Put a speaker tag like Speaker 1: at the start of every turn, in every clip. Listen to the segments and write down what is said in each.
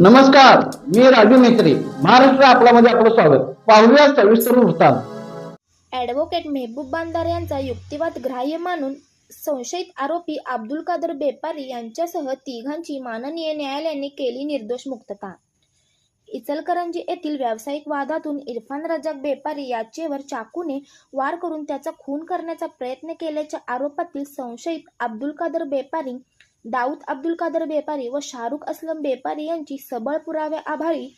Speaker 1: नमस्कार मी राजू मेत्री महाराष्ट्र आपल्यामध्ये आपलं स्वागत. पाहूया सविस्तर वृत्तांत.
Speaker 2: ऍडव्होकेट मेहबूब बांदार यांचा युक्तिवाद ग्राह्य मानून संशयित आरोपी अब्दुल कादर बेपारी यांच्यासह तिघांची माननीय न्यायालयाने केली निर्दोष मुक्तता. इचलकरंजी येथील व्यावसायिक वादातून इरफान रजाक बेपारी याचेवर चाकूने वार करून त्याचा खून करण्याचा प्रयत्न केल्याच्या आरोपातील संशयित अब्दुल कादर बेपारी दाऊद अब्दुल कादर बेपारी व शाहरुख असलम बेपारी यांची सबळ पुराव्या आभारी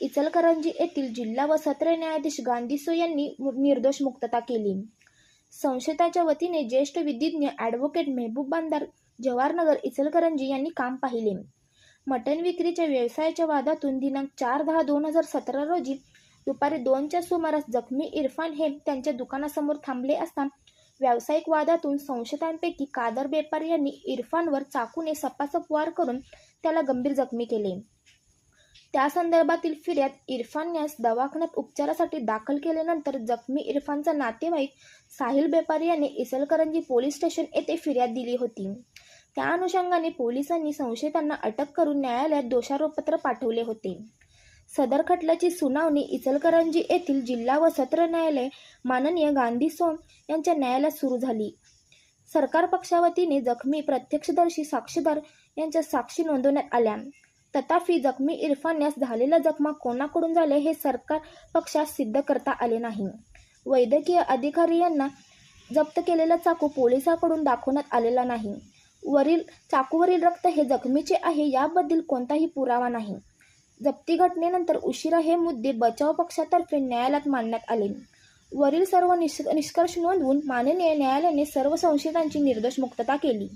Speaker 2: इचलकरंजी येथील जिल्हा व सत्र न्यायाधीश गांधीसो यांनी निर्दोष मुक्तता केली. संशयताच्या वतीने ज्येष्ठ विधिज्ञ ॲडव्होकेट मेहबूब बांदार जवाहरनगर इचलकरंजी यांनी काम पाहिले. मटण विक्रीच्या व्यवसायाच्या वादातून दिनांक चार दहा दोन हजार सतरा रोजी दुपारी दोनच्या सुमारास जखमी इरफान हे त्यांच्या दुकानासमोर थांबले असता व्यावसायिक वादातून संशयितांपैकी कादर बेपार यांनी इरफानवर चाकूने सपासप वार करून त्याला गंभीर जखमी केले. त्या संदर्भातील फिर्याद इरफान यास दवाखान्यात उपचारासाठी दाखल केल्यानंतर जखमी इरफानचा नातेवाईक साहिल बेपारी याने इचलकरंजी पोलीस स्टेशन येथे फिर्याद दिली होती. त्या अनुषंगाने पोलिसांनी संशयितांना अटक करून न्यायालयात दोषारोपपत्र पाठवले होते. सदर खटल्याची सुनावणी इचलकरंजी येथील जिल्हा व सत्र न्यायालय माननीय गांधी सोम यांच्या न्यायालयात सुरू झाली. सरकार पक्षावतीने जखमी प्रत्यक्षदर्शी साक्षीदार यांच्या साक्षी नोंदवण्यात आल्या. तथापि जखमी इरफान यास झालेल्या जखमा कोणाकडून झाले हे सरकार पक्षास सिद्ध करता आले नाही. वैद्यकीय अधिकारी यांना जप्त केलेला चाकू पोलिसांकडून दाखवण्यात आलेला नाही. वरील चाकूवरील रक्त हे जखमीचे आहे याबद्दल कोणताही पुरावा नाही. जप्ती घटनेनंतर उशिरा हे मुद्दे बचाव पक्षातर्फे न्यायालयात मांडण्यात आले. वरील सर्व निष निष्कर्ष नोंदवून माननीय न्यायालयाने सर्व संशयितांची निर्दोष मुक्तता केली.